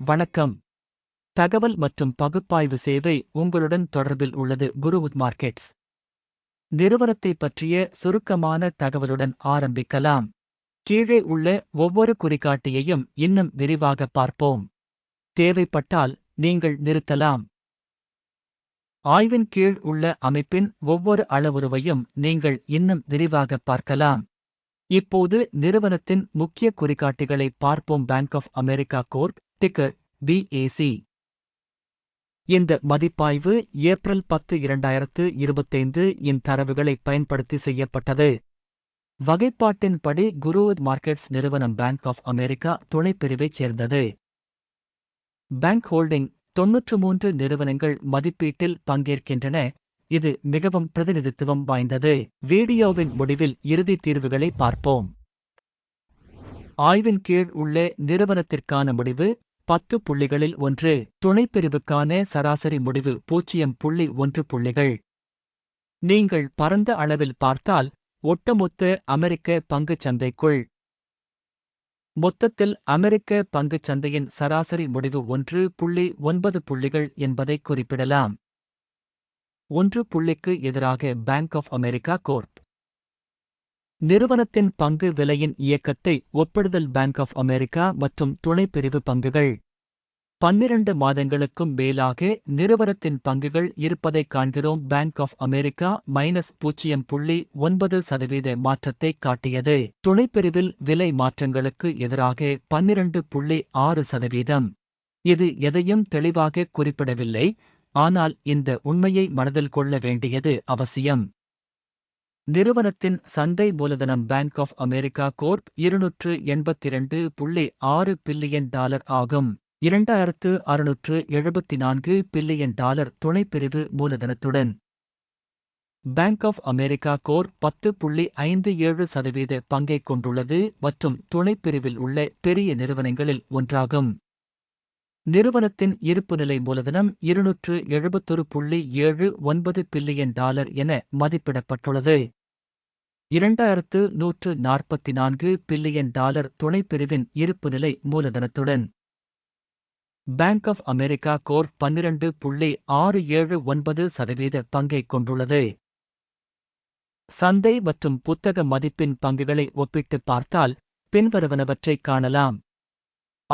வணக்கம். தகவல் மற்றும் பகுப்பாய்வு சேவை உங்களுடன் தொடர்பில் உள்ளது குருவுத் மார்க்கெட்ஸ். நிறுவனத்தை பற்றிய சுருக்கமான தகவலுடன் ஆரம்பிக்கலாம். கீழே உள்ள ஒவ்வொரு குறிகாட்டியையும் இன்னும் விரிவாக பார்ப்போம். தேவைப்பட்டால் நீங்கள் நிறுத்தலாம். ஆய்வின் கீழ் உள்ள அமைப்பின் ஒவ்வொரு அளவுருவையும் நீங்கள் இன்னும் விரிவாக பார்க்கலாம். இப்போது நிறுவனத்தின் முக்கிய குறிகாட்டிகளை பார்ப்போம். Bank of America Corp ticker BAC இந்த மதிப்பாய்வு ஏப்ரல் பத்து இரண்டாயிரத்து இருபத்தைந்து இன் தரவுகளை பயன்படுத்தி செய்யப்பட்டது. வகைப்பாட்டின்படி குருவத் மார்க்கெட்ஸ் நிறுவனம் பேங்க் ஆஃப் அமெரிக்கா துணைப்பிரிவைச் சேர்ந்தது. பேங்க் ஹோல்டிங் தொன்னூற்று மூன்று நிறுவனங்கள் மதிப்பீட்டில் பங்கேற்கின்றன. இது மிகவும் பிரதிநிதித்துவம் வாய்ந்தது. வீடியோவின் முடிவில் இறுதி தீர்வுகளை பார்ப்போம். ஆய்வின் கீழ் உள்ள நிறுவனத்திற்கான முடிவு பத்து புள்ளிகளில் ஒன்று. துணைப்பிரிவுக்கான சராசரி முடிவு பூஜ்ஜியம் புள்ளி ஒன்று புள்ளிகள். நீங்கள் பரந்த அளவில் பார்த்தால் ஒட்டுமொத்த அமெரிக்க பங்குச் சந்தைக்குள். மொத்தத்தில் அமெரிக்க பங்குச் சந்தையின் சராசரி முடிவு ஒன்று புள்ளி ஒன்பது புள்ளிகள் என்பதை குறிப்பிடலாம். ஒன்று புள்ளிக்கு எதிராக பேங்க் ஆஃப் அமெரிக்கா கோர் நிறுவனத்தின் பங்கு விலையின் இயக்கத்தை ஒப்பிடுதல் பேங்க் ஆஃப் அமெரிக்கா மற்றும் துணைப்பிரிவு பங்குகள். பன்னிரண்டு மாதங்களுக்கும் மேலாக நிறுவனத்தின் பங்குகள் இருப்பதைக் காண்கிறோம். பேங்க் ஆஃப் அமெரிக்கா மைனஸ் பூஜ்ஜியம் புள்ளி ஒன்பது சதவீத மாற்றத்தை காட்டியது. துணைப்பிரிவில் விலை மாற்றங்களுக்கு எதிராக பன்னிரண்டு புள்ளி ஆறு சதவீதம். இது எதையும் தெளிவாக குறிப்பிடவில்லை. ஆனால் இந்த உண்மையை மனதில் கொள்ள வேண்டியது அவசியம். நிறுவனத்தின் சந்தை மூலதனம் பேங்க் ஆஃப் அமெரிக்கா கோர்ப் இருநூற்று எண்பத்திரண்டு புள்ளி ஆறு பில்லியன் டாலர் ஆகும். இரண்டாயிரத்து அறுநூற்று எழுபத்தி நான்கு பில்லியன் டாலர் துணைப்பிரிவு மூலதனத்துடன். பேங்க் ஆஃப் அமெரிக்கா கோர் பத்து புள்ளி ஐந்து ஏழு சதவீத பங்கைக் கொண்டுள்ளது மற்றும் துணைப்பிரிவில் உள்ள பெரிய நிறுவனங்களில் ஒன்றாகும். நிறுவனத்தின் இருப்புநிலை மூலதனம் இருநூற்று எழுபத்தொரு புள்ளி ஏழு ஒன்பது பில்லியன் டாலர் என மதிப்பிடப்பட்டுள்ளது. இரண்டாயிரத்து நூற்று நாற்பத்தி நான்கு பில்லியன் டாலர் துணைப்பிரிவின் இருப்புநிலை மூலதனத்துடன். பேங்க் ஆஃப் அமெரிக்கா கோர் பன்னிரண்டு புள்ளி ஆறு ஏழு ஒன்பது சதவீத பங்கைக் கொண்டுள்ளது. சந்தை மற்றும் புத்தக மதிப்பின் பங்குகளை ஒப்பிட்டு பார்த்தால் பின்வருவனவற்றைக் காணலாம்.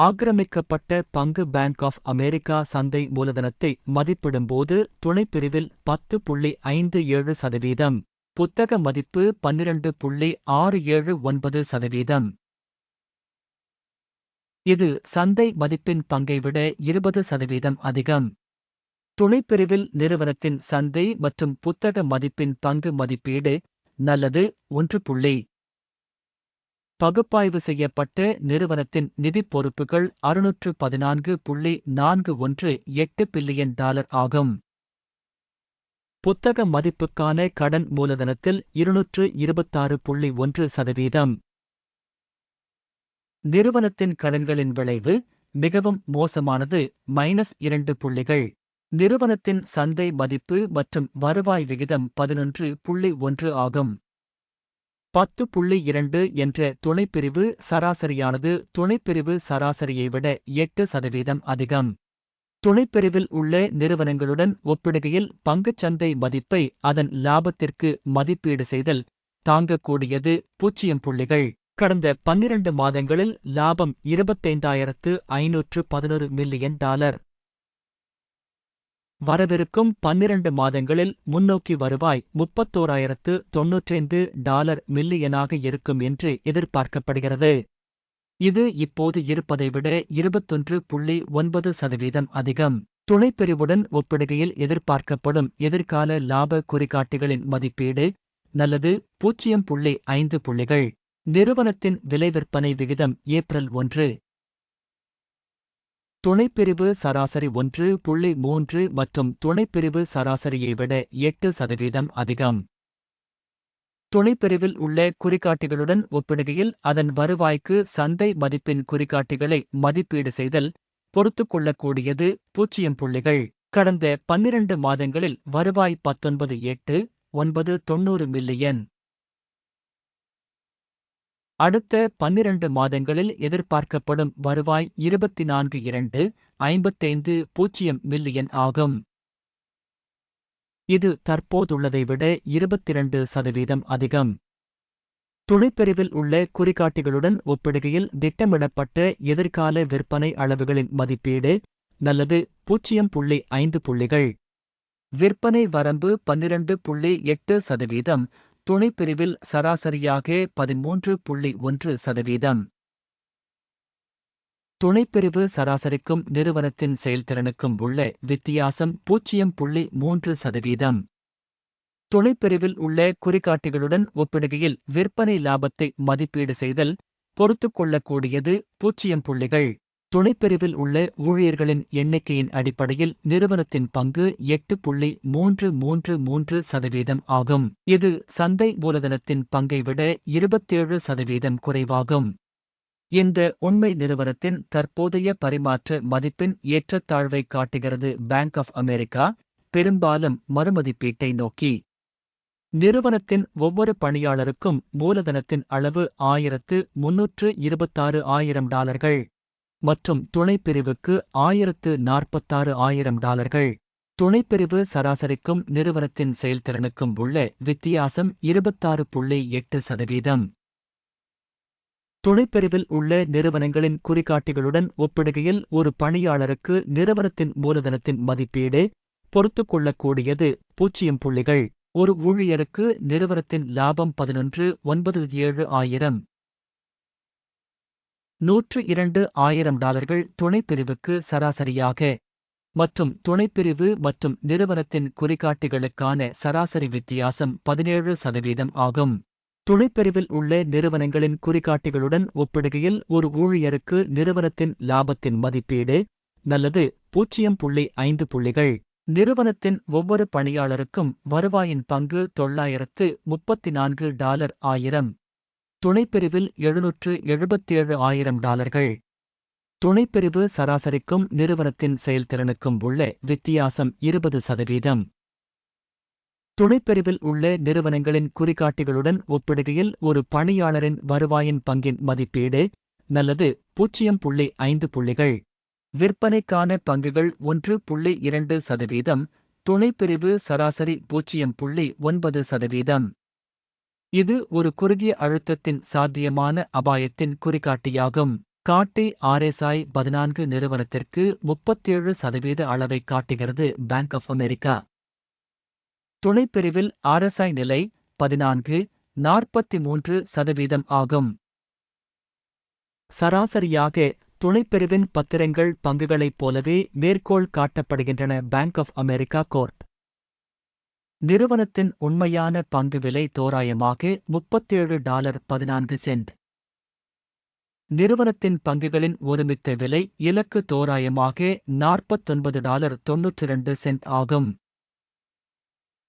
ஆக்கிரமிக்கப்பட்ட பங்கு பேங்க் ஆஃப் அமெரிக்கா சந்தை மூலதனத்தை மதிப்பிடும்போது துணைப்பிரிவில் பத்து புள்ளி ஐந்து ஏழு சதவீதம். புத்தக மதிப்பு பன்னிரண்டு புள்ளி ஆறு ஏழு ஒன்பது சதவீதம். இது சந்தை மதிப்பின் பங்கை விட இருபது சதவீதம் அதிகம். துணைப்பிரிவில் நிறுவனத்தின் சந்தை மற்றும் புத்தக மதிப்பின் பங்கு மதிப்பீடு நல்லது ஒன்று புள்ளி. பகுப்பாய்வு செய்யப்பட்ட நிறுவனத்தின் நிதி பொறுப்புகள் அறுநூற்று பதினான்கு புள்ளி நான்கு ஒன்று எட்டு பில்லியன் டாலர் ஆகும். புத்தக மதிப்புக்கான கடன் மூலதனத்தில் இருநூற்று இருபத்தாறு புள்ளி ஒன்று சதவீதம். நிறுவனத்தின் கடன்களின் விளைவு மிகவும் மோசமானது மைனஸ் இரண்டு புள்ளிகள். நிறுவனத்தின் சந்தை மதிப்பு மற்றும் வருவாய் விகிதம் பதினொன்று புள்ளி ஒன்று ஆகும். பத்து புள்ளி இரண்டு என்ற துணைப்பிரிவு சராசரியானது துணைப்பிரிவு சராசரியை விட எட்டு சதவீதம் அதிகம். துணைப்பிரிவில் உள்ள நிறுவனங்களுடன் ஒப்பிடுகையில் பங்குச்சந்தை மதிப்பை அதன் லாபத்திற்கு மதிப்பீடு செய்தல் தாங்கக்கூடியது பூஜ்ஜியம் புள்ளிகள். கடந்த பன்னிரண்டு மாதங்களில் லாபம் இருபத்தைந்தாயிரத்து ஐநூற்று பதினொரு மில்லியன் டாலர். வரவிருக்கும் பன்னிரண்டு மாதங்களில் முன்னோக்கி வருவாய் முப்பத்தோராயிரத்து தொன்னூற்றைந்து டாலர் மில்லியனாக இருக்கும் என்று எதிர்பார்க்கப்படுகிறது. இது இப்போது இருப்பதை விட இருபத்தொன்று புள்ளி ஒன்பது சதவீதம் அதிகம். துணைப்பிரிவுடன் ஒப்பிடுகையில் எதிர்பார்க்கப்படும் எதிர்கால லாப குறிகாட்டிகளின் மதிப்பீடு நல்லது. பூஜ்ஜியம் புள்ளி ஐந்து புள்ளிகள். நிறுவனத்தின் விலை விற்பனை விகிதம் ஏப்ரல் ஒன்று. துணைப்பிரிவு சராசரி ஒன்று புள்ளி மூன்று மற்றும் துணைப்பிரிவு சராசரியை விட எட்டு சதவீதம் அதிகம். துணைப்பிரிவில் உள்ள குறிகாட்டிகளுடன் ஒப்பிடுகையில் அதன் வருவாய்க்கு சந்தை மதிப்பின் குறிகாட்டிகளை மதிப்பீடு செய்தல் பொறுத்துக் கொள்ளக்கூடியது பூஜ்ஜியம் புள்ளிகள். கடந்த பன்னிரண்டு மாதங்களில் வருவாய் பத்தொன்பது எட்டு ஒன்பது தொன்னூறு மில்லியன். அடுத்த பன்னிரண்டு மாதங்களில் எதிர்பார்க்கப்படும் வருவாய் இருபத்தி நான்கு இரண்டு ஐம்பத்தைந்து பூஜ்ஜியம் மில்லியன் ஆகும். இது தற்போதுள்ளதை விட இருபத்திரண்டு சதவீதம் அதிகம். துணைப்பிரிவில் உள்ள குறிகாட்டிகளுடன் ஒப்பிடுகையில் திட்டமிடப்பட்ட எதிர்கால விற்பனை அளவுகளின் மதிப்பீடு நல்லது பூஜ்ஜியம் புள்ளி ஐந்து புள்ளிகள். விற்பனை வரம்பு பன்னிரண்டு புள்ளி எட்டு சதவீதம் துணைப்பிரிவில் சராசரியாக பதிமூன்று புள்ளி ஒன்று சதவீதம். துணைப்பிரிவு சராசரிக்கும் நிறுவனத்தின் செயல்திறனுக்கும் உள்ள வித்தியாசம் பூஜ்ஜியம் புள்ளி மூன்று சதவீதம். துணைப்பிரிவில் உள்ள குறிகாட்டிகளுடன் ஒப்பிடுகையில் விற்பனை லாபத்தை மதிப்பீடு செய்தல் பொறுத்துக்கொள்ளக்கூடியது பூஜ்ஜியம் புள்ளிகள். துணைப்பிரிவில் உள்ள ஊழியர்களின் எண்ணிக்கையின் அடிப்படையில் நிறுவனத்தின் பங்கு எட்டு புள்ளி மூன்று மூன்று மூன்று சதவீதம் ஆகும். இது சந்தை மூலதனத்தின் பங்கை விட இருபத்தேழு சதவீதம் குறைவாகும். இந்த உண்மை நிறுவனத்தின் தற்போதைய பரிமாற்ற மதிப்பின் ஏற்றத்தாழ்வை காட்டுகிறது பேங்க் ஆஃப் அமெரிக்கா பெரும்பாலும் மறுமதிப்பீட்டை நோக்கி. நிறுவனத்தின் ஒவ்வொரு பணியாளருக்கும் மூலதனத்தின் அளவு ஆயிரத்து முன்னூற்று இருபத்தாறு ஆயிரம் டாலர்கள் மற்றும் துணைப்பிரிவுக்கு ஆயிரத்து நாற்பத்தாறு ஆயிரம் டாலர்கள். துணைப்பிரிவு சராசரிக்கும் நிறுவனத்தின் செயல்திறனுக்கும் உள்ள வித்தியாசம் இருபத்தாறு புள்ளி எட்டு சதவீதம். துணைப்பிரிவில் உள்ள நிறுவனங்களின் குறிகாட்டிகளுடன் ஒப்பிடுகையில் ஒரு பணியாளருக்கு நிறுவனத்தின் மூலதனத்தின் மதிப்பீடு பொறுத்துக்கொள்ளக்கூடியது பூஜ்ஜியம் புள்ளிகள். ஒரு ஊழியருக்கு நிறுவனத்தின் லாபம் பதினொன்று ஒன்பது ஏழு ஆயிரம். நூற்று இரண்டு ஆயிரம் டாலர்கள் துணைப்பிரிவுக்கு சராசரியாக. மற்றும் துணைப்பிரிவு மற்றும் நிறுவனத்தின் குறிகாட்டிகளுக்கான சராசரி வித்தியாசம் பதினேழு சதவீதம் ஆகும். துணைப்பிரிவில் உள்ள நிறுவனங்களின் குறிகாட்டிகளுடன் ஒப்பிடுகையில் ஒரு ஊழியருக்கு நிறுவனத்தின் லாபத்தின் மதிப்பீடு நல்லது பூஜ்ஜியம் புள்ளி ஐந்து புள்ளிகள். நிறுவனத்தின் ஒவ்வொரு பணியாளருக்கும் வருவாயின் பங்கு தொள்ளாயிரத்து முப்பத்தி நான்கு டாலர் ஆயிரம். துணைப்பிரிவில் எழுநூற்று எழுபத்தேழு ஆயிரம் டாலர்கள். துணைப்பிரிவு சராசரிக்கும் நிறுவனத்தின் செயல்திறனுக்கும் உள்ள வித்தியாசம் இருபது சதவீதம். துணைப்பிரிவில் உள்ள நிறுவனங்களின் குறிகாட்டிகளுடன் ஒப்பிடுகையில் ஒரு பணியாளரின் வருவாயின் பங்கின் மதிப்பீடு நல்லது பூஜ்ஜியம் புள்ளி ஐந்து புள்ளிகள். விற்பனைக்கான பங்குகள் ஒன்று புள்ளி இரண்டு சதவீதம் துணைப்பிரிவு சராசரி பூஜ்ஜியம் புள்ளி ஒன்பது சதவீதம். இது ஒரு குறுகிய அழுத்தத்தின் சாத்தியமான அபாயத்தின் குறிகாட்டியாகும். காட்டி ஆர்எஸ்ஐ பதினான்கு நிறுவனத்திற்கு முப்பத்தேழு சதவீத அளவை காட்டுகிறது பேங்க் ஆஃப் அமெரிக்கா துணைப்பிரிவில் ஆர்எஸ்ஐ நிலை பதினான்கு நாற்பத்தி மூன்று சதவீதம் ஆகும். சராசரியாக துணைப்பிரிவின் பத்திரங்கள் பங்குகளைப் போலவே மேற்கோள் காட்டப்படுகின்றன பேங்க் ஆஃப் அமெரிக்கா கோர்ட் நிறுவனத்தின் உண்மையான பங்கு விலை தோராயமாக முப்பத்தேழு டாலர் பதினான்கு சென்ட். நிறுவனத்தின் பங்குகளின் ஒருமித்த விலை இலக்கு தோராயமாக நாற்பத்தொன்பது டாலர் தொன்னூற்றி இரண்டு சென்ட் ஆகும்.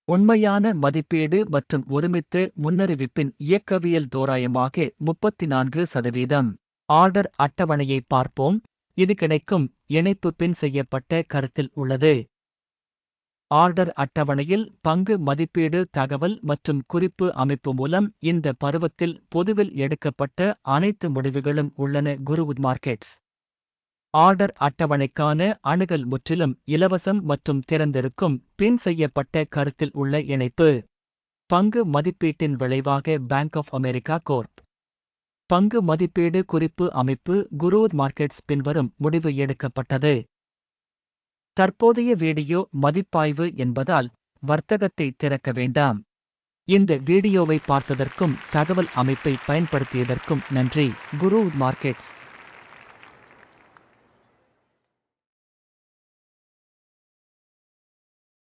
உண்மையான மதிப்பீடு மற்றும் ஒருமித்த முன்னறிவிப்பின் இயக்கவியல் தோராயமாக முப்பத்தி நான்கு சதவீதம். ஆர்டர் அட்டவணையை பார்ப்போம். இது கிடைக்கும் இணைப்பு பின் செய்யப்பட்ட கருத்தில் உள்ளது. ஆர்டர் அட்டவணையில் பங்கு மதிப்பீடு தகவல் மற்றும் குறிப்பு அமைப்பு மூலம் இந்த பருவத்தில் பொதுவில் எடுக்கப்பட்ட அனைத்து முடிவுகளும் உள்ளன குருவுட் மார்க்கெட்ஸ். ஆர்டர் அட்டவணைக்கான அணுகல் முற்றிலும் இலவசம் மற்றும் திறந்திருக்கும் பின் செய்யப்பட்ட கருத்தில் உள்ள இணைப்பு. பங்கு மதிப்பீட்டின் விளைவாக பேங்க் ஆஃப் அமெரிக்கா கோர்ப் பங்கு மதிப்பீடு குறிப்பு அமைப்பு குரூத் மார்க்கெட்ஸ் பின்வரும் முடிவு எடுக்கப்பட்டது. தற்போதைய வீடியோ மதிப்பாய்வு என்பதால் வர்த்தகத்தை திறக்க வேண்டாம். இந்த வீடியோவை பார்த்ததற்கும் தகவல் அமைப்பை பயன்படுத்தியதற்கும் நன்றி. குரு மார்க்கெட்ஸ்